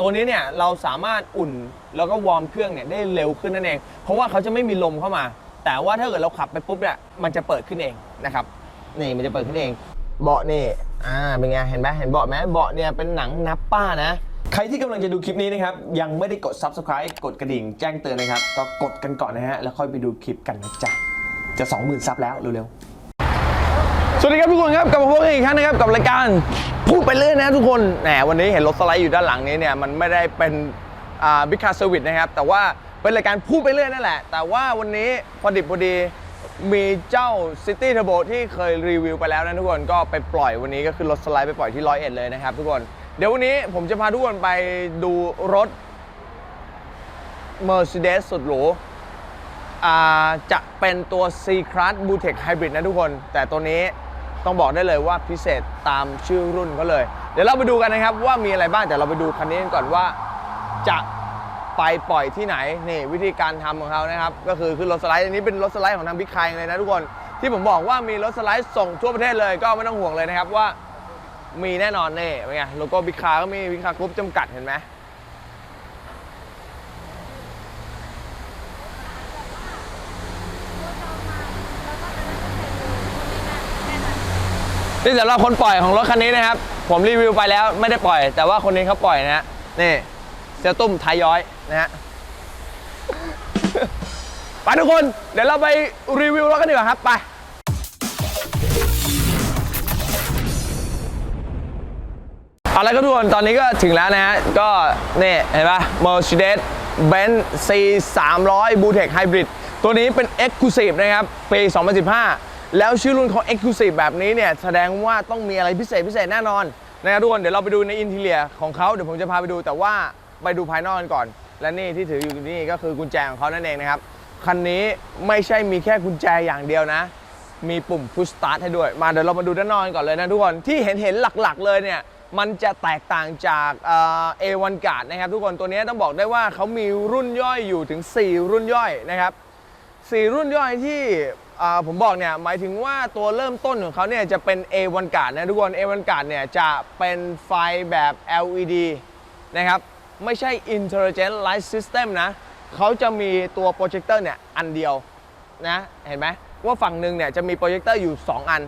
ตัวนี้เนี่ยเราสามารถอุ่นแล้วก็วอร์มเครื่องเนี่ยได้เร็วขึ้นนั่นเอง เพราะว่าเขาจะไม่มีลมเข้ามา แต่ว่าถ้าเกิดเราขับไปปุ๊บเนี่ยมันจะเปิดขึ้นเองนะครับนี่มันจะเปิดขึ้นเอง เบาะนี่อ่าเป็นไงเห็นไหมเห็นเบาะไหมเบาะเนี่ยเป็นหนังนับป้านะใครที่กำลังจะดูคลิปนี้นะครับ ยังไม่ได้กด subscribe กดกระดิ่งแจ้งเตือนนะครับ ก็กดกันก่อนนะฮะ แล้วค่อยไปดูคลิปกันนะจ๊ะ จะ 20,000 ซับแล้วเร็วๆ สวัสดีครับทุกคนครับกลับมาพบกันอีกครั้งนะครับกับรายการพูดไปเรื่อยนะทุกคนแหมวันนี้เห็นรถสไลด์อยู่ด้านหลังนี้เนี่ยมันไม่ได้เป็นอ่าบิ๊กคาร์เซอร์วิสนะครับแต่ว่าเป็นรายการพูดไปเรื่อยนั่นแหละ แต่ว่าวันนี้พอดิบพอดีมีเจ้า City Turbo ที่เคยรีวิวไปแล้วนะทุกคนก็ไปปล่อยวันนี้ก็คือรถสไลด์ไปปล่อยที่ร้อยเอ็ดเลยนะครับทุกคนเดี๋ยววันนี้ผมจะพาทุกคนไปดูรถ Mercedes สุดหรูจะเป็นตัว C Class b u t e c Hybrid นะทุกคน แต่ตัวนี้ ต้องบอกได้เลยว่าพิเศษตามชื่อรุ่นเขาเลย เดี๋ยวเราไปดูกันนะครับว่ามีอะไรบ้างแต่เราไปดูคันนี้กันก่อนว่าจะไปปล่อยที่ไหนนี่วิธีการทำของเขานะครับ ก็คือคือรถสไลด์อันนี้เป็นรถสไลด์ของทางบิ๊กไคเลยนะทุกคนที่ผมบอกว่ามีรถสไลด์ส่งทั่วประเทศเลยก็ไม่ต้องห่วงเลยนะครับว่ามีแน่นอนนี่เป็นไงโลโก้บิ๊กคาก็มีบิ๊กคากรุ๊ปจำกัดเห็นไหม นี่สำหรับคนปล่อยของรถคันนี้นะครับ ผมรีวิวไปแล้วไม่ได้ปล่อย แต่ว่าคนนี้เขาปล่อยนะฮะนี่เซลตุ้มท้ายย้อยนะฮะไปทุกคนเดี๋ยวเราไปรีวิวรถกันดีกว่าครับไปเอาละครับทุกคนตอนนี้ก็ถึงแล้วนะฮะก็นี่เห็นปะ Mercedes Benz C 3 0 0 b u t e c Hybrid ตัวนี้เป็น Exclusive นะครับปี 2015 แล้วชื่อรุ่นเขา Exclusive แบบนี้เนี่ย แสดงว่าต้องมีอะไรพิเศษพิเศษแน่นอนนะทุกคนเดี๋ยวเราไปดูในอินทีเลียของเขาเดี๋ยวผมจะพาไปดูแต่ว่าไปดูภายนอกกันก่อน และนี่ที่ถืออยู่นี่ก็คือกุญแจของเขานั่นเองนะครับ คันนี้ไม่ใช่มีแค่กุญแจอย่างเดียวนะ มีปุ่ม push start ให้ด้วย มาเดี๋ยวเรามาดูด้านนอกกันก่อนเลยนะทุกคนที่เห็นเห็นหลักๆ เลยเนี่ยมันจะแตกต่างจากเอ่อ A1 Guard นะครับทุกคนตัวนี้ต้องบอกได้ว่าเขามีรุ่นย่อยอยู่ถึง 4 รุ่นย่อยนะครับ4รุ่นย่อยที่ ผมบอกเนี่ยหมายถึงว่าตัวเริ่มต้นของเขาเนี่ยจะเป็น A1 Guard นะทุกคน A1 Guard เนี่ยจะเป็นไฟแบบ LED นะครับไม่ใช่ Intelligent Light System นะเขาจะมีตัวโปรเจคเตอร์เนี่ยอันเดียวนะเห็นไหมว่าฝั่งหนึ่งเนี่ยจะมีโปรเจคเตอร์อยู่ 2 อัน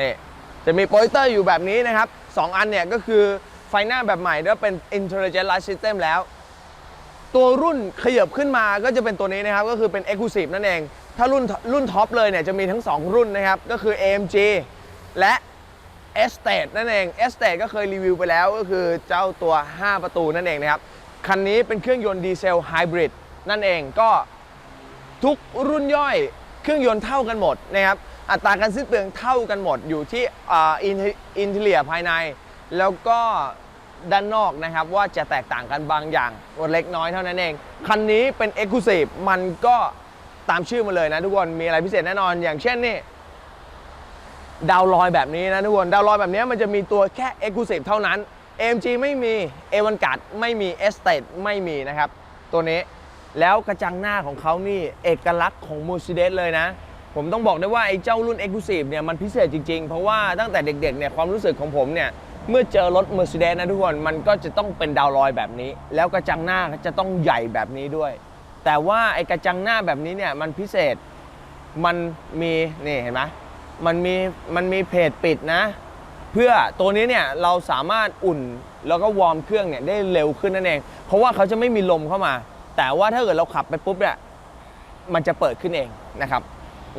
นี่จะมีโปรเจคเตอร์อยู่แบบนี้นะครับ 2 อันเนี่ยก็คือไฟหน้าแบบใหม่แล้วเป็น Intelligent Light System แล้ว ตัวรุ่นขยับขึ้นมาก็จะเป็นตัวนี้นะครับ ก็คือเป็น Exclusive นั่นเอง ถ้ารุ่นรุ่นท็อปเลยเนี่ยจะมีทั้ง 2 รุ่นนะครับ ก็คือ AMG และ Estate นั่นเอง Estate ก็เคยรีวิวไปแล้วก็คือเจ้าตัว 5 ประตูนั่นเองนะครับ คันนี้เป็นเครื่องยนต์ดีเซลไฮบริดนั่นเองก็ทุกรุ่นย่อยเครื่องยนต์เท่ากันหมดนะครับ อัตราการสิ้นเปลืองเท่ากันหมดอยู่ที่อ่าอินอินเทเลียภายใน แล้วก็ด้านนอกนะครับว่าจะแตกต่างกันบางอย่างเล็กน้อยเท่านั้นเอง คันนี้เป็น Exclusive มันก็ ตามชื่อมาเลยนะทุกคนมีอะไรพิเศษแน่นอน อย่างเช่นนี่ดาวลอยแบบนี้นะทุกคนดาวลอยแบบนี้มันจะมีตัวแค่ Exclusive เท่านั้น AMG ไม่มี A1 Guard ไม่มี Estate ไม่มีนะครับ ตัวนี้แล้วกระจังหน้าของเขานี่เอกลักษณ์ของ Mercedes เลยนะ ผมต้องบอกได้ว่า ไอ้เจ้ารุ่น Exclusive เนี่ยมันพิเศษจริงๆ เพราะว่าตั้งแต่เด็กๆเนี่ยความรู้สึกของผมเนี่ยเมื่อเจอรถ Mercedes นะทุกคน มันก็จะต้องเป็นดาวลอยแบบนี้ แล้วกระจังหน้าก็จะต้องใหญ่แบบนี้ด้วย แต่ว่าไอ้กระจังหน้าแบบนี้เนี่ยมันพิเศษมันมีนี่เห็นไหมมันมีมันมีเพจปิดนะ เพื่อตัวนี้เนี่ยเราสามารถอุ่นแล้วก็วอร์มเครื่องเนี่ยได้เร็วขึ้นนั่นเอง เพราะว่าเขาจะไม่มีลมเข้ามา แต่ว่าถ้าเกิดเราขับไปปุ๊บเนี่ยมันจะเปิดขึ้นเองนะครับ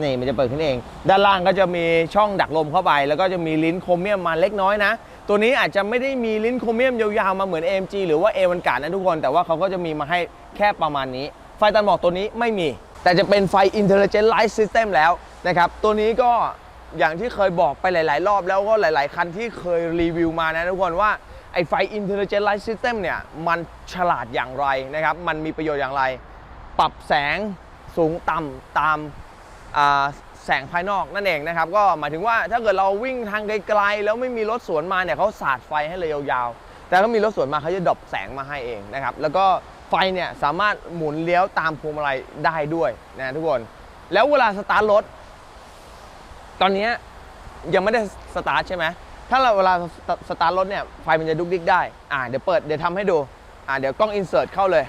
นี่มันจะเปิดขึ้นเอง ด้านล่างก็จะมีช่องดักลมเข้าไป แล้วก็จะมีลิ้นโครเมียมมาเล็กน้อยนะ ตัวนี้อาจจะไม่ได้มีลิ้นโครเมียมยาวๆมาเหมือน AMG หรือว่า A1 การนะทุกคน แต่ว่าเขาก็จะมีมาให้แค่ประมาณนี้ ไฟตัดหมอกตัวนี้ไม่มี แต่จะเป็นไฟ Intelligent Light System แล้วนะครับตัวนี้ก็อย่างที่เคยบอกไปหลาย ๆ รอบแล้วก็หลาย ๆ คันที่เคยรีวิวมานะทุกคนว่าไอ้ไฟ Intelligent Light System เนี่ยมันฉลาดอย่างไรนะครับมันมีประโยชน์อย่างไร ปรับแสงสูงต่ำตามแสงภายนอกนั่นเองนะครับก็หมายถึงว่าถ้าเกิดเราวิ่งทางไกลๆแล้วไม่มีรถสวนมาเนี่ยเขาสาดไฟให้เลยยาวๆแต่ถ้ามีรถสวนมาเขาจะดรอปแสงมาให้เองนะครับแล้วก็ ไฟเนี่ยสามารถหมุนเลี้ยวตามพวงมาลัยได้ด้วยนะทุกคน แล้วเวลาสตาร์ทรถ ตอนนี้ยังไม่ได้สตาร์ทใช่ไหมถ้าเราเวลาสสตาร์ทรถเนี่ยไฟมันจะดุกดิกได้อ่าเดี๋ยวเปิดเดี๋ยวทำให้ดูอ่าเดี๋ยวกล้องอินเสิร์ตเข้าเลย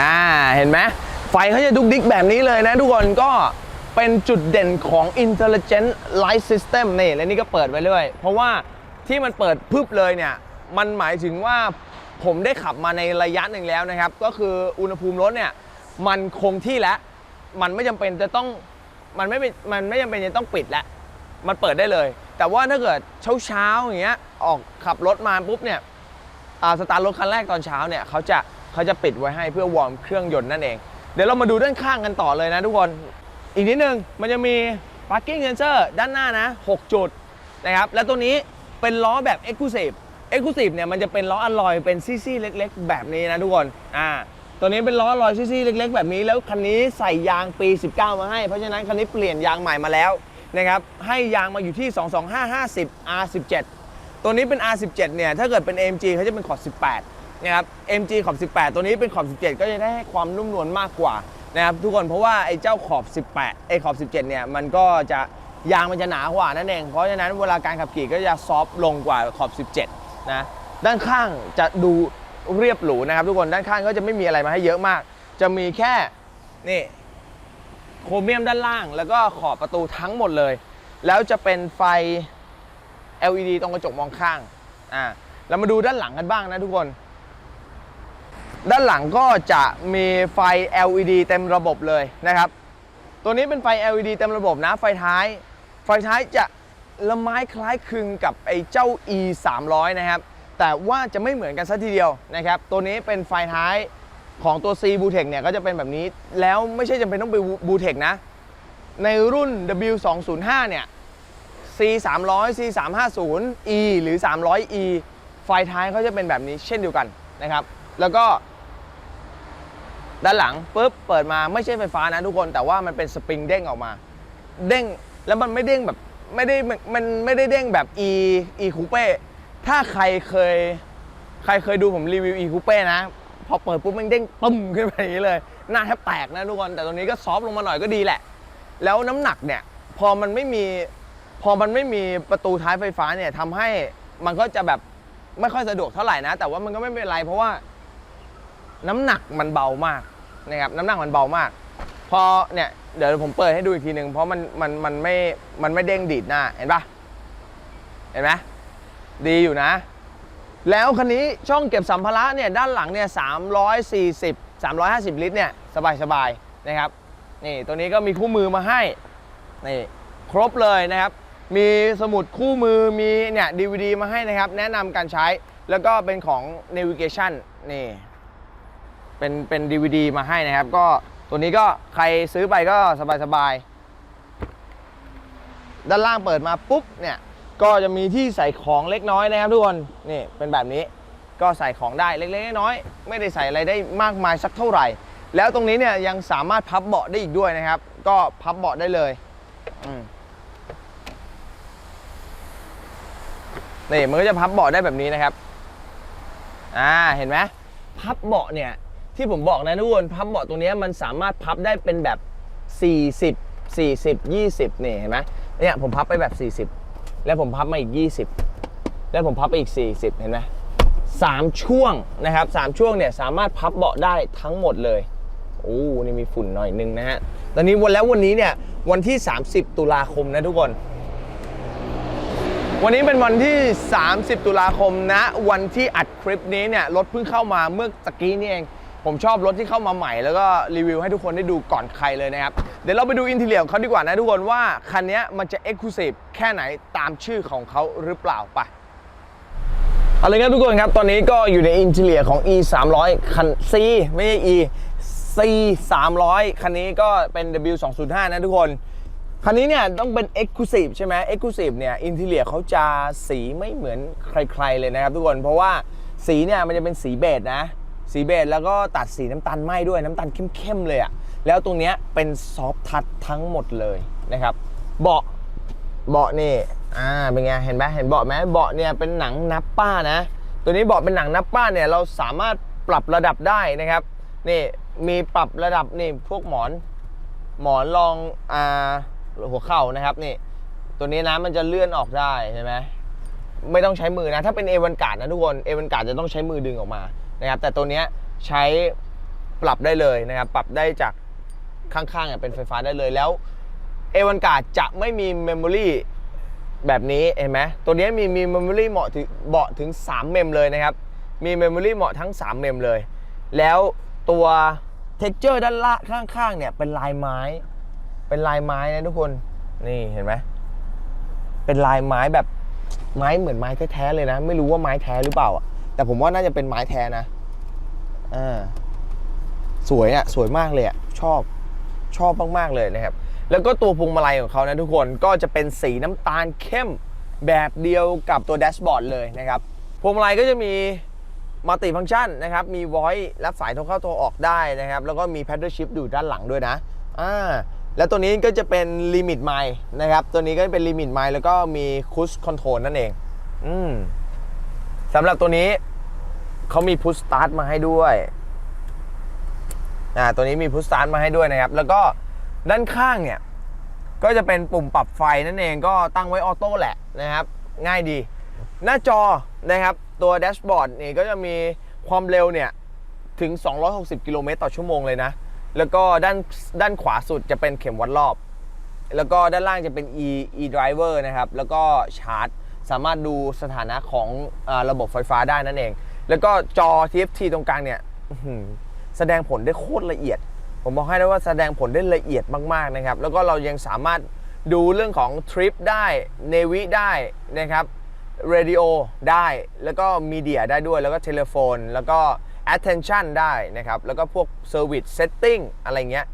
อ่าเห็นไหมไฟเขาจะดุกดิกแบบนี้เลยนะทุกคนก็ เป็นจุดเด่นของ Intelligent Light System นี่และนี่ก็เปิดไว้เลยเพราะว่าที่มันเปิดพึบเลยเนี่ย มันหมายถึงว่าผมได้ขับมาในระยะหนึ่งแล้วนะครับ ก็คืออุณหภูมิรถเนี่ย มันคงที่แล้ว มันไม่จำเป็นจะต้องมันไม่เป็นมันไม่จำเป็นจะต้องปิดแล้ว มันเปิดได้เลย แต่ว่าถ้าเกิดเช้าเช้าอย่างเงี้ยออกขับรถมาปุ๊บเนี่ยอ่าสตาร์ทรถคันแรกตอนเช้าเนี่ยเขาจะเขาจะปิดไว้ให้เพื่อวอร์มเครื่องยนต์นั่นเอง เดี๋ยวเรามาดูด้านข้างกันต่อเลยนะทุกคน อีกนิดนึงมันจะมี parking sensor ด้านหน้านะ 6 จุดนะครับ แล้วตัวนี้เป็นล้อแบบ exclusive exclusive เนี่ยมันจะเป็นล้ออลลอยเป็นซี่ๆเล็ก ๆ แบบนี้นะทุกคนอ่าตัวนี้เป็นล้ออลลอยซี่ๆเล็ก ๆ แบบนี้แล้วคันนี้ใส่ยางปี 19 มาให้ เพราะฉะนั้นคันนี้เปลี่ยนยางใหม่มาแล้วนะครับให้ยางมาอยู่ที่ 22550 R17 ตัวนี้เป็น R17 เนี่ยถ้าเกิดเป็น AMG เขาจะเป็นขอบ 18 นะครับ AMG ขอบ 18 ตัวนี้เป็นขอบ 17 ก็จะได้ให้ความนุ่มนวลมากกว่า นะครับทุกคนเพราะว่าไอ้เจ้าขอบ 18ไอ้ขอบ 17 เนี่ยมันก็จะยางมันจะหนากว่านั่นเอง เพราะฉะนั้นเวลาการขับขี่ก็จะซอฟต์ลงกว่าขอบ 17 นะ ด้านข้างจะดูเรียบหรูนะครับ ทุกคนด้านข้างก็จะไม่มีอะไรมาให้เยอะมาก จะมีแค่นี่โครเมียมด้านล่าง แล้วก็ขอบประตูทั้งหมดเลย แล้วจะเป็นไฟ LED ตรงกระจกมองข้างอ่าเรามาดูด้านหลังกันบ้างนะทุกคน ด้านหลังก็จะมีไฟ LED เต็มระบบเลยนะครับ ตัวนี้เป็นไฟ LED เต็มระบบนะ ไฟท้าย ไฟท้ายจะละไม้คล้ายคลึงกับไอ้เจ้า E 3 0 0นะครับ แต่ว่าจะไม่เหมือนกันซะทีเดียวนะครับ ตัวนี้เป็นไฟท้ายของตัว C b u t e c เนี่ยก็จะเป็นแบบนี้ แล้วไม่ใช่จำเป็นต้องเป็น b u t e c นะ ในรุ่น W205 เนี่ย C 3 0 0 C 3 5 0 E หรือ 300 E ไฟท้ายเขาจะเป็นแบบนี้เช่นเดียวกันนะครับ แล้วก็ ด้านหลังปุ๊บเปิดมาไม่ใช่ไฟฟ้านะทุกคนแต่ว่ามันเป็นสปริงเด้งออกมา เด้งแล้วมันไม่เด้งแบบไม่ได้มันไม่ได้เด้งแบบ E E Coupe ถ้าใครเคย ใครเคยดูผมรีวิว E Coupe นะ พอเปิดปุ๊บมันเด้งปึ้มขึ้นไปอย่างนี้เลย หน้าแทบแตกนะทุกคนแต่ตรงนี้ก็ซอฟลงมาหน่อยก็ดีแหละ แล้วน้ำหนักเนี่ยพอมันไม่มีพอมันไม่มีประตูท้ายไฟฟ้าเนี่ยทำให้มันก็จะแบบไม่ค่อยสะดวกเท่าไหร่นะ แต่ว่ามันก็ไม่เป็นไรเพราะว่า น้ำหนักมันเบามากนะครับน้ำหนักมันเบามาก พอเนี่ยเดี๋ยวผมเปิดให้ดูอีกทีหนึ่งเพราะมันมันมันไม่มันไม่เด้งดีดหน้าเห็นปะเห็นไหมดีอยู่นะ แล้วคันนี้ช่องเก็บสัมภาระเนี่ยด้านหลังเนี่ย340 350 ลิตรเนี่ยสบายสบายนะครับนี่ตัวนี้ก็มีคู่มือมาให้นี่ครบเลยนะครับ มีสมุดคู่มือมีเนี่ย DVD มาให้นะครับ แนะนำการใช้แล้วก็เป็นของ navigation นี่ เป็นเป็น DVD มาให้นะครับ ก็ตัวนี้ก็ใครซื้อไปก็สบายๆ ด้านล่างเปิดมาปุ๊บเนี่ยก็จะมีที่ใส่ของเล็กน้อยนะครับทุกคนนี่เป็นแบบนี้ก็ใส่ของได้เล็กๆน้อยๆไม่ได้ใส่อะไรได้มากมายสักเท่าไหร่ แล้วตรงนี้เนี่ยยังสามารถพับเบาะได้อีกด้วยนะครับ ก็พับเบาะได้เลยนี่มันก็จะพับเบาะได้แบบนี้นะครับ อ่าเห็นไหมพับเบาะเนี่ย ที่ผมบอกนะทุกคนพับเบาะตรงนี้มันสามารถพับได้เป็นแบบ 40 40 20นี่เห็นไหมเนี่ยผมพับไปแบบ 40 แล้วผมพับมาอีก 20 แล้วผมพับไปอีก 40 เห็นไหมสามช่วงนะครับสามช่วงเนี่ยสามารถพับเบาะได้ทั้งหมดเลยโอ้นี่มีฝุ่นหน่อยนึงนะฮะตอนนี้วันแล้ววันนี้เนี่ยวันที่ 30 ตุลาคมนะทุกคน วันนี้เป็นวันที่ 30 ตุลาคมนะ วันที่อัดคลิปนี้เนี่ยรถเพิ่งเข้ามาเมื่อตะกี้นี่เอง ผมชอบรถที่เข้ามาใหม่แล้วก็รีวิวให้ทุกคนได้ดูก่อนใครเลยนะครับ เดี๋ยวเราไปดูอินทีเลียของเขาดีกว่านะทุกคนว่า คันนี้มันจะเอ็กซ์คลูซีฟแค่ไหนตามชื่อของเขาหรือเปล่าไปเอาเลยครับทุกคนครับ ตอนนี้ก็อยู่ในอินทีเลียของ e 3 0 0คัน C ไม่ใช่ e C 3 0 0คันนี้ก็เป็น W 2 0 5นะทุกคนคันนี้เนี่ยต้องเป็น Exclusive ใช่ไหม Exclusive เนี่ยอินทีเลียเขาจะสีไม่เหมือนใครๆเลยนะครับทุกคนเพราะว่าสีเนี่ยมันจะเป็นสีเบจนะ สีเบจแล้วก็ตัดสีน้ำตาลไหม้ด้วยน้ำตาลเข้มๆเลยอะแล้วตรงเนี้ยเป็นซอฟทัชทั้งหมดเลยนะครับ เบาะเบาะนี่อ่าเป็นไงเห็นไหมเห็นเบาะไหมเบาะเนี่ยเป็นหนังนับป้านะ ตัวนี้เบาะเป็นหนังนับป้าเนี่ยเราสามารถปรับระดับได้นะครับนี่มีปรับระดับนี่พวกหมอน หมอนรองอ่าหัวเข่านะครับนี่ตัวนี้นะมันจะเลื่อนออกได้ใช่ไหมไม่ต้องใช้มือนะ ถ้าเป็นเอวันการ์ดนะทุกคนเอวันการ์ดจะต้องใช้มือดึงออกมา นะครับแต่ตัวนี้ใช้ปรับได้เลยนะครับปรับได้จากข้างๆอะเป็นไฟฟ้าได้เลยแล้วเอวันการ์ดจะไม่มีเมมโมรีแบบนี้เห็นไหมตัวนี้มีมีเมมโมรีเหมาะถึงเบาะถึง 3 เมมเลยนะครับ มีเมมโมรีเหมาะทั้ง 3 เมมเลย แล้วตัวเท็กเจอร์ด้านล่างข้างๆเนี่ยเป็นลายไม้ เป็นลายไม้นะทุกคนนี่เห็นไหมเป็นลายไม้แบบไม้เหมือนไม้แท้ๆเลยนะ ไม่รู้ว่าไม้แท้หรือเปล่าอะ แต่ผมว่าน่าจะเป็นไม้แท้นะอ่าสวยอะสวยมากเลยอะชอบชอบมากๆเลยนะครับ แล้วก็ตัวพวงมาลัยของเขานะทุกคนก็จะเป็นสีน้ำตาลเข้มแบบเดียวกับตัวแดชบอร์ดเลยนะครับพวงมาลัยก็จะมีมัลติฟังชันนะครับ มี voice รับสายโทรเข้าโทรออกได้นะครับ แล้วก็มี paddle shift อยู่ด้านหลังด้วยนะอ่าแล้วตัวนี้ก็จะเป็นลิมิตไมล์นะครับ ตัวนี้ก็เป็นลิมิตไมล์แล้วก็มีคูสคอนโทรลนั่นเอง อืม สำหรับตัวนี้เขามีพุชสตาร์ทมาให้ด้วยอ่าตัวนี้มีพุชสตาร์ทมาให้ด้วยนะครับ แล้วก็ด้านข้างเนี่ย ก็จะเป็นปุ่มปรับไฟนั่นเองก็ตั้งไว้ออโต้แหละนะครับ ง่ายดี หน้าจอนะครับ ตัวแดชบอร์ดนี่ก็จะมีความเร็วเนี่ยถึง 260 กิโลเมตรต่อชั่วโมงเลยนะ แล้วก็ด้านด้านขวาสุดจะเป็นเข็มวัดรอบ แล้วก็ด้านล่างจะเป็น e e driver นะครับ แล้วก็ชาร์จ สามารถดูสถานะของอระบบไฟฟ้าได้นั่นเอง แล้วก็จอ TFT ตรงกลางเนี่ยแสดงผลได้โคตรละเอียด ผมบอกให้ได้ว่าแสดงผลได้ละเอียดมากๆนะครับ แล้วก็เรายังสามารถดูเรื่องของทริปได้เนวิได้นะครับเรดิโอได้ แล้วก็มีเดียได้ด้วย แล้วก็เทเลโฟน แล้วก็ attention ได้นะครับ แล้วก็พวก service setting อะไรเงี้ย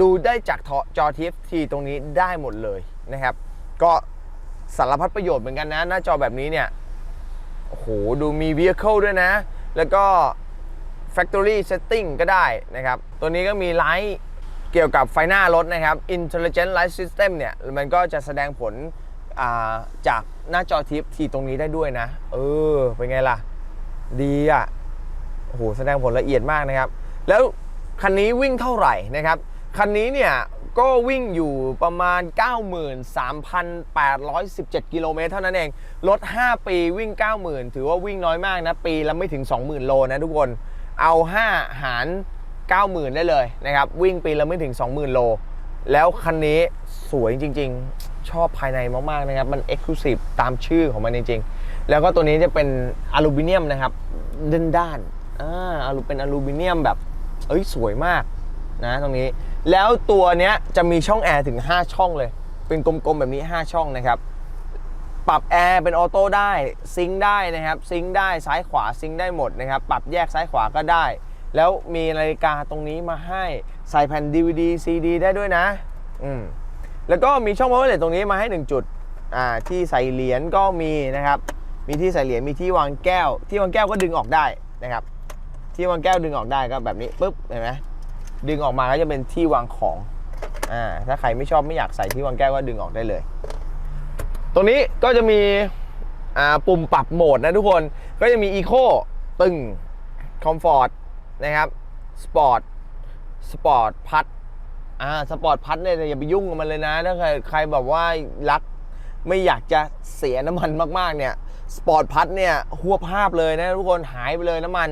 ดูได้จากจอ TFT ตรงนี้ได้หมดเลยนะครับ ก็ สารพัดประโยชน์เหมือนกันนะ หน้าจอแบบนี้เนี่ย โอ้โห ดูมี vehicle ด้วยนะ แล้วก็ factory setting ก็ได้นะครับ ตัวนี้ก็มีไลท์เกี่ยวกับไฟหน้ารถนะครับ intelligent light system เนี่ย มันก็จะแสดงผลาจากหน้าจอทิปที่ตรงนี้ได้ด้วยนะ เออ เป็นไงล่ะ ดีอะ โอ้โห แสดงผลละเอียดมากนะครับ แล้วคันนี้วิ่งเท่าไหร่นะครับ คันนี้เนี่ย ก็วิ่งอยู่ประมาณ 93,817 กิโลเมตรเท่านั้นเอง รถ 5 ปีวิ่ง 90,000 ถือว่าวิ่งน้อยมากนะ ปีละไม่ถึง 20,000 โลนะทุกคน เอา 5 หาร 90,000 ได้เลยนะครับ วิ่งปีละไม่ถึง 20,000 โล แล้วคันนี้สวยจริง ๆ ชอบภายในมาก ๆ นะครับ มัน Exclusive ตามชื่อของมันจริง ๆ แล้วก็ตัวนี้จะเป็นอลูมิเนียมนะครับด้านด้านๆอ่าเป็นอลูมิเนียมแบบ เอ้ยสวยมากนะตรงนี้ แล้วตัวเนี้ยจะมีช่องแอร์ถึง 5 ช่องเลย เป็นกลมๆแบบนี้ 5 ช่องนะครับ ปรับแอร์เป็นออโต้ได้ซิงค์ได้นะครับ ซิงค์ได้ซ้ายขวาซิงค์ได้หมดนะครับ ปรับแยกซ้ายขวาก็ได้ แล้วมีนาฬิกาตรงนี้มาให้ใส่แผ่น DVD CD ได้ด้วยนะ อืมแล้วก็มีช่องพาวเวอร์เลตตรงนี้มาให้ 1 จุดอ่าที่ใส่เหรียญก็มีนะครับ มีที่ใส่เหรียญมีที่วางแก้ว ที่วางแก้วก็ดึงออกได้นะครับ ที่วางแก้วดึงออกได้ก็แบบนี้ปุ๊บเห็นไหม ดึงออกมาก็จะเป็นที่วางของอ่าถ้าใครไม่ชอบไม่อยากใส่ที่วางแก้วก็ดึงออกได้เลย ตรงนี้ก็จะมีอ่าปุ่มปรับโหมดนะทุกคนก็จะมี Eco ตึง Comfort นะครับ Sport Sport พัดอ่าสปอร์ตพัดเนี่ยอย่าไปยุ่งกับมันเลยนะถ้าใครใครแบบว่ารักไม่อยากจะเสียน้ำมันมากๆเนี่ยสปอร์ตพัดเนี่ยหัวภาพเลยนะทุกคนหายไปเลยน้ำมัน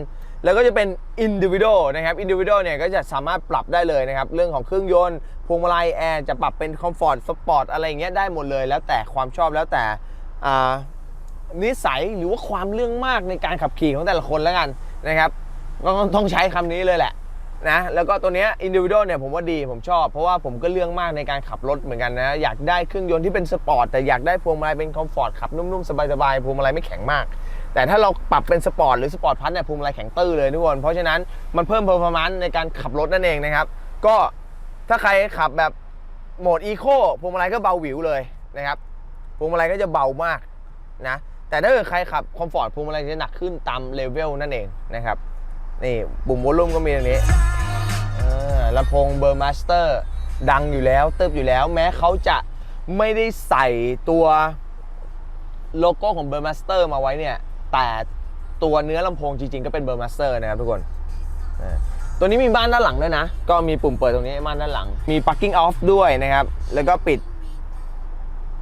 แล้วก็จะเป็น individual นะครับ individual เนี่ยก็จะสามารถปรับได้เลยนะครับเรื่องของเครื่องยนต์พวงมาลัยแอร์จะปรับเป็น comfort sport อะไรอย่างเงี้ยได้หมดเลย แล้วแต่ความชอบแล้วแต่อ่านิสัยหรือว่าความเรื่องมากในการขับขี่ของแต่ละคนแล้วกันนะครับก็ต้องใช้คำนี้เลยแหละนะแล้วก็ตัวเนี้ย individual เนี่ยผมว่าดีผมชอบ เพราะว่าผมก็เรื่องมากในการขับรถเหมือนกันนะ อยากได้เครื่องยนต์ที่เป็นสปอร์ตแต่อยากได้พวงมาลัยเป็นคอมฟอร์ตขับนุ่มๆ สบายๆ พวงมาลัยไม่แข็งมาก แต่ถ้าเราปรับเป็นสปอร์ตหรือสปอร์ตพัทเนี่ยพวงมาลัยแข็งตื้อเลยทุกคน เพราะฉะนั้นมันเพิ่มเพอร์ฟอร์แมนซ์ในการขับรถนั่นเองนะครับ ก็ถ้าใครขับแบบโหมดอีโคพวงมาลัยก็เบาหวิวเลยนะครับพวงมาลัยก็จะเบามากนะแต่ถ้าเกิดใครขับคอมฟอร์ตพวงมาลัยจะหนักขึ้นตามเลเวลนั่นเองนะครับนี่ปุ่มวอลลุ่มก็มีตรงนี้ลำโพงเบอร์มาสเตอร์ดังอยู่แล้วเติบอยู่แล้ว แม้เขาจะไม่ได้ใส่ตัวโลโก้ของเบอร์มาสเตอร์มาไว้เนี่ย แต่ตัวเนื้อลำโพงจริงๆ ก็เป็นเบอร์มาสเตอร์นะครับทุกคนตัวนี้มีบ้านด้านหลังด้วยนะ ก็มีปุ่มเปิดตรงนี้บ้านด้านหลัง มี parking off ด้วยนะครับ แล้วก็ปิด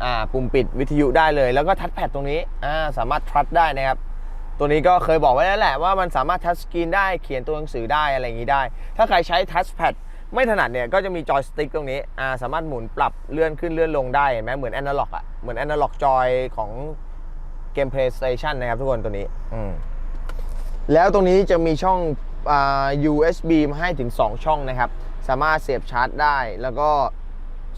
อ่าปุ่มปิดวิทยุได้เลย แล้วก็ทัชแพดตรงนี้อ่าสามารถทัชได้นะครับ ตัวนี้ก็เคยบอกไว้แล้วแหละว่ามันสามารถทัชสกรีนได้เขียนตัวหนังสือได้อะไรอย่างนี้ได้ ถ้าใครใช้ทัชแพดไม่ถนัดเนี่ยก็จะมีจอยสติ๊กตรงนี้อ่าสามารถหมุนปรับเลื่อนขึ้นเลื่อนลงได้เห็นไหมเหมือนแอนาล็อกอะเหมือนแอนาล็อกจอยของ เกม PlayStation นะครับทุกคนตัวนี้แล้วตรงนี้จะมีช่องอ USB มาให้ถึง 2 ช่องนะครับ สามารถเสียบชาร์จได้ แล้วก็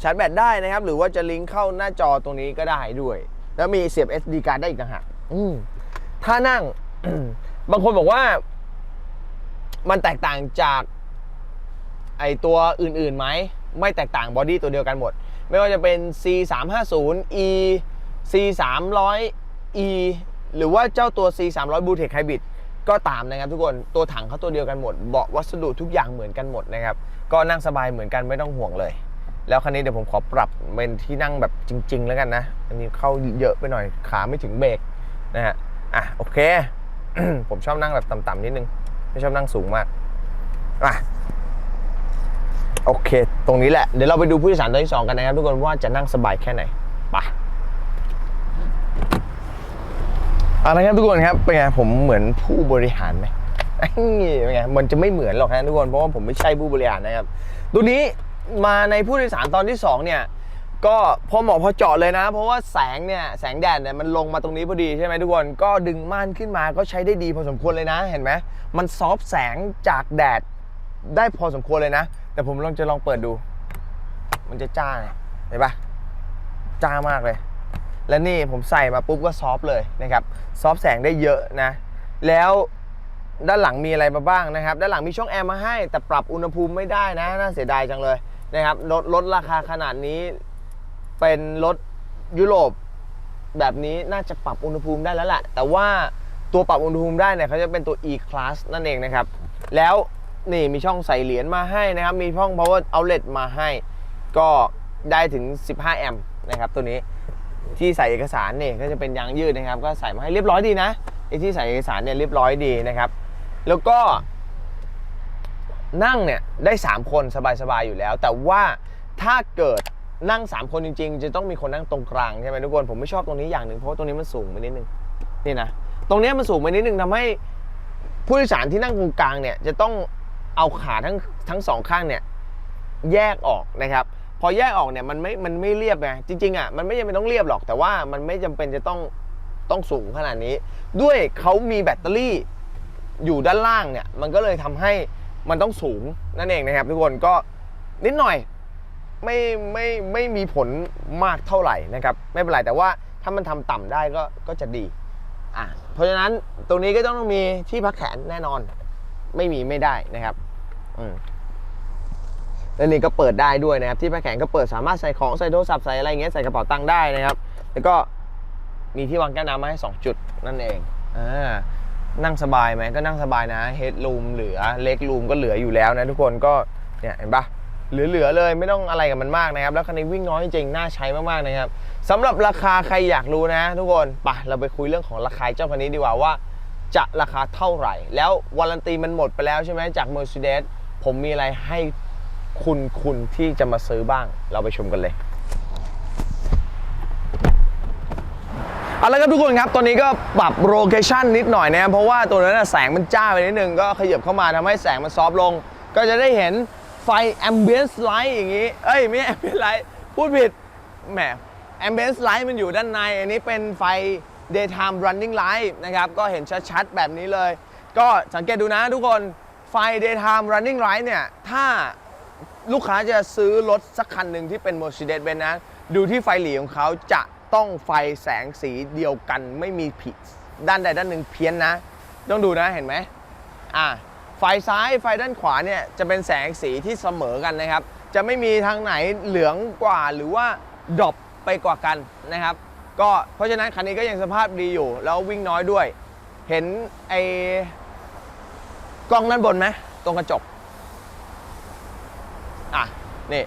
ชาร์จแบตได้นะครับ หรือว่าจะลิงก์เข้าหน้าจอตรงนี้ก็ได้ด้วย แล้วมีเสียบ SD card ได้อีกต่างหากถ้านั่ง บางคนบอกว่า มันแตกต่างจากไอตัวอื่นๆไหม ไม่แตกต่างบอดี้ตัวเดียวกันหมด ไม่ว่าจะเป็น C 3 5 0 E C 3 0 0 E หรือว่าเจ้าตัว C 3 0 0 b l u e t e c h Hybrid ก็ตามนะครับทุกคนตัวถังเขาตัวเดียวกันหมดเบาะวัสดุทุกอย่างเหมือนกันหมดนะครับ ก็นั่งสบายเหมือนกันไม่ต้องห่วงเลย แล้วคันนี้เดี๋ยวผมขอปรับเป็นที่นั่งแบบจริง ๆ แล้วกันนะ อันนี้เข้าเยอะไปหน่อยขาไม่ถึงเบรกนะฮะอะโอเค ผมชอบนั่งแบบต่ำๆนิดนึง ไม่ชอบนั่งสูงมากอะโอเค ตรงนี้แหละ เดี๋ยวเราไปดูผู้โดยสารตัวที่สองกันนะครับทุกคนว่าจะนั่งสบายแค่ไหนไป เอาละครับทุกคนครับเป็นไงผมเหมือนผู้บริหารไหมนี่เป็นไงมันจะไม่เหมือนหรอกนะทุกคนเพราะว่าผมไม่ใช่ผู้บริหารนะครับตัวนี้มาในผู้โดยสารตอนที่สองเนี่ย ก็พอเหมาะพอเจาะเลยนะ เพราะว่าแสงเนี่ยแสงแดดเนี่ยมันลงมาตรงนี้พอดีใช่ไหมทุกคนก็ดึงม่านขึ้นมาก็ใช้ได้ดีพอสมควรเลยนะเห็นไหมมันซอฟแสงจากแดดได้พอสมควรเลยนะ แต่ผมลองจะลองเปิดดู มันจะจ้าไงเห็นปะจ้ามากเลย และนี่ผมใส่มาปุ๊บก็ซอฟเลยนะครับซอฟแสงได้เยอะนะ แล้วด้านหลังมีอะไรมาบ้างนะครับ ด้านหลังมีช่องแอร์มาให้ แต่ปรับอุณหภูมิไม่ได้นะ น่าเสียดายจังเลยนะครับลดลดราคาขนาดนี้เป็นรถยุโรปแบบนี้น่าจะปรับอุณหภูมิได้แล้วแหละ แต่ว่าตัวปรับอุณหภูมิได้เนี่ยเขาจะเป็นตัว E class นั่นเองนะครับ แล้วนี่มีช่องใส่เหรียญมาให้นะครับ มีช่อง power outlet มาให้ ก็ได้ถึง 15 แอมป์นะครับตัวนี้ ที่ใส่เอกสารเนี่ยก็จะเป็นยางยืดนะครับ ก็ใส่มาให้เรียบร้อยดีนะไอ้ที่ใส่เอกสารเนี่ยเรียบร้อยดีนะครับ แล้วก็ นั่งเนี่ยได้ 3 คนสบายๆอยู่แล้ว แต่ว่าถ้าเกิดนั่ง 3 คนจริง ๆ จะต้องมีคนนั่งตรงกลางใช่ไหมทุกคนผมไม่ชอบตรงนี้อย่างหนึ่งเพราะตรงนี้มันสูงไปนิดนึงนี่นะตรงเนี้ยมันสูงไปนิดนึงทำให้ผู้โดยสารที่นั่งตรงกลางเนี่ยจะต้องเอาขาทั้งทั้งสองข้างเนี่ยแยกออกนะครับ พอแยกออกเนี่ยมันไม่ มันไม่เรียบไง จริงๆอะ มันไม่จำเป็นต้องเรียบหรอก แต่ว่ามันไม่จำเป็นจะต้อง ต้องสูงขนาดนี้ ด้วยเขามีแบตเตอรี่อยู่ด้านล่างเนี่ย มันก็เลยทำให้มันต้องสูงนั่นเองนะครับ ทุกคน ก็นิดหน่อย ไม่ ไม่ ไม่มีผลมากเท่าไหร่นะครับ ไม่เป็นไร แต่ว่าถ้ามันทำต่ำได้ก็ ก็จะดี อะ เพราะฉะนั้นตรงนี้ก็ต้องมีที่พักแขนแน่นอน ไม่มีไม่ได้นะครับ อืม แล้วนี่ก็เปิดได้ด้วยนะครับที่พักแขนก็เปิดสามารถใส่ของใส่โทรศัพท์ใส่อะไรเงี้ยใส่กระเป๋าตังค์ได้นะครับ แล้วก็มีที่วางแก้วน้ำมาให้ 2 จุดนั่นเองอ่านั่งสบายไหมก็นั่งสบายนะเฮดรูมเหลือเล็กรูมก็เหลืออยู่แล้วนะทุกคนก็เนี่ยเห็นปะเหลือๆเลยไม่ต้องอะไรกับมันมากนะครับ แล้วคันนี้วิ่งน้อยจริงน่าใช้มากๆนะครับสำหรับราคาใครอยากรู้นะ ทุกคนไปเราไปคุยเรื่องของราคาเจ้าคันนี้ดีกว่าว่า จะราคาเท่าไหร่ แล้ววารันตีมันหมดไปแล้วใช่ไหมจาก Mercedes ผมมีอะไรให้ คุณคุณที่จะมาซื้อบ้าง เราไปชมกันเลยเอาละครับทุกคนครับ ตอนนี้ก็ปรับโลเคชันนิดหน่อยนะครับเพราะว่าตัวนั้นแสงมันจ้าไปนิดนึง ก็ขยับเข้ามาทำให้แสงมันซอฟลง ก็จะได้เห็นไฟ Ambience Light อย่างนี้ เอ้ย ไม่ใช่ Ambience Light พูดผิด แหม Ambience Light มันอยู่ด้านใน อันนี้เป็นไฟ Daytime Running Light นะครับ ก็เห็นชัดๆ แบบนี้เลย ก็สังเกตดูนะทุกคนไฟ Daytime Running Light เนี่ย ถ้า ลูกค้าจะซื้อรถสักคันหนึ่งที่เป็น Mercedes-Benz นะ ดูที่ไฟหลีของเขาจะต้องไฟแสงสีเดียวกันไม่มีผิด ด้านใดด้านหนึ่งเพี้ยนนะ ต้องดูนะเห็นไหมอ่าไฟซ้ายไฟด้านขวาเนี่ยจะเป็นแสงสีที่เสมอกันนะครับ จะไม่มีทางไหนเหลืองกว่าหรือว่าดรอปไปกว่ากันนะครับ ก็เพราะฉะนั้นคันนี้ก็ยังสภาพดีอยู่ แล้ววิ่งน้อยด้วย เห็นไอ้กล้องด้านบนไหมตรงกระจก อะนี่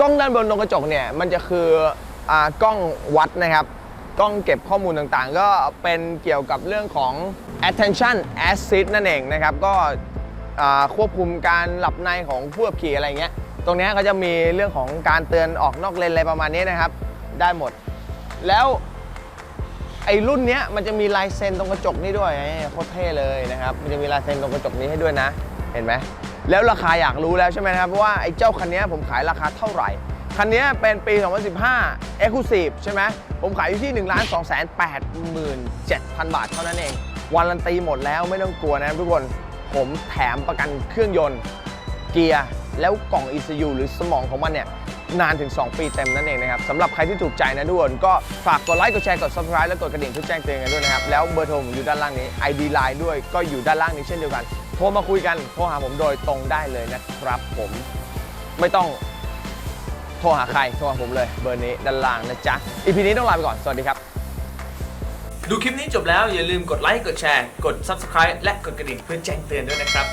กล้องด้านบนตรงกระจกเนี่ยมันจะคืออ่ากล้องวัดนะครับ กล้องเก็บข้อมูลต่างๆ ก็เป็นเกี่ยวกับเรื่องของ attention assist นั่นเองนะครับ ก็อ่าควบคุมการหลับในของผู้ขับขี่อะไรเงี้ยตรงเนี้ยเขาจะมีเรื่องของการเตือนออกนอกเลนอะไรประมาณนี้นะครับ ได้หมด แล้วไอ้รุ่นเนี้ยมันจะมีลายเซ็นตรงกระจกนี่ด้วยเอ้ยโคตรเท่เลยนะครับ มันจะมีลายเซ็นตรงกระจกนี้ให้ด้วยนะ เห็นไหม แล้วราคาอยากรู้แล้วใช่ไหมนะครับ ว่าไอ้เจ้าคันนี้ผมขายราคาเท่าไหร่ คันนี้เป็นปี 2015 Exclusive ใช่ไหมผมขายอยู่ที่ 1 2 8 7 0 0บาทเท่านั้นเองวันลันตีหมดแล้วไม่ต้องกลัวนะครับทุกคนผมแถมประกันเครื่องยนต์ เกียร์แล้วกล่อง ECU หรือสมองของมันเนี่ยนานถึง 2 ปีเต็มนั่นเองนะครับสำหรับใครที่ถูกใจนะทุกคนก็ฝากกดไลค์กดแชร์กด subscribe และกดกระดิ่งเพื่อแจ้งเตือนกันด้วยนะครับ แล้วเบอร์โทรผมอยู่ด้านล่างนี้ ID Line ด้วยก็อยู่ด้านล่างนี้เช่นเดียวกัน ทรมาคุยกันโทรหาผมโดยตรงได้เลยนะครับผมไม่ต้องโทรหาใครโทรหาผมเลยเบอร์นี้ด้านล่างนะจ๊ะอีพีนี้ต้องลาไปก่อน สวัสดีครับ ดูคลิปนี้จบแล้วอย่าลืมกดไลค์กดแชร์ กด Subscribe และกดกระดิ่งเพื่อแจ้งเตือนด้วยนะครับ